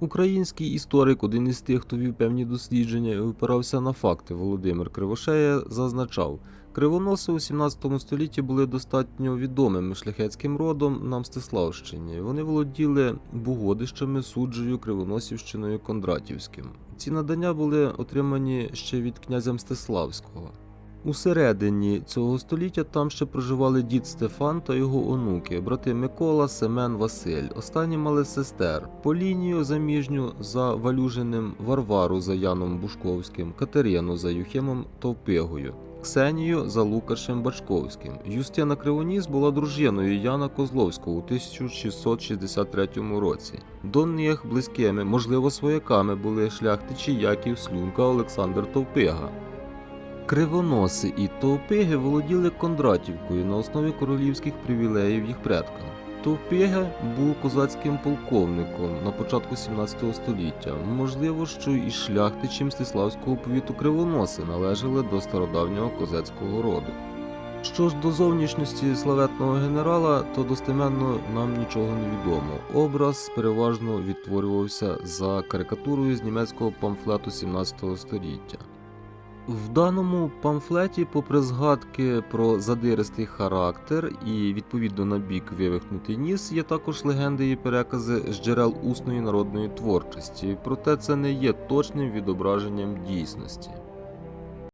Український історик, один із тих, хто вів певні дослідження і опирався на факти, Володимир Кривошея зазначав, кривоноси у 17 столітті були достатньо відомим шляхетським родом на Мстиславщині. Вони володіли Бугодищами, суджею, Кривоносівщиною, Кондратівським. Ці надання були отримані ще від князя Мстиславського. У середині цього століття там ще проживали дід Стефан та його онуки, брати Микола, Семен, Василь. Останні мали сестер Полінію заміжню за Валюжиним, Варвару за Яном Бушковським, Катерину за Юхимом Товпигою, Ксенію за Лукашем Бачковським. Юстина Кривоніс була дружиною Яна Козловського у 1663 році. До них близькими, можливо, свояками були шляхтичі Яків Слюнка, Олександр Товпига. Кривоноси і Товпиги володіли Кондратівкою на основі королівських привілеїв їх предкам. Товпига був козацьким полковником на початку 17 століття. Можливо, що і шляхтичі Мстиславського повіту Кривоноси належали до стародавнього козацького роду. Що ж до зовнішності славетного генерала, то достеменно нам нічого не відомо. Образ переважно відтворювався за карикатурою з німецького памфлету 17 століття. В даному памфлеті, попри згадки про задиристий характер і відповідно на бік вивихнутий ніс, є також легенди і перекази з джерел усної народної творчості, проте це не є точним відображенням дійсності.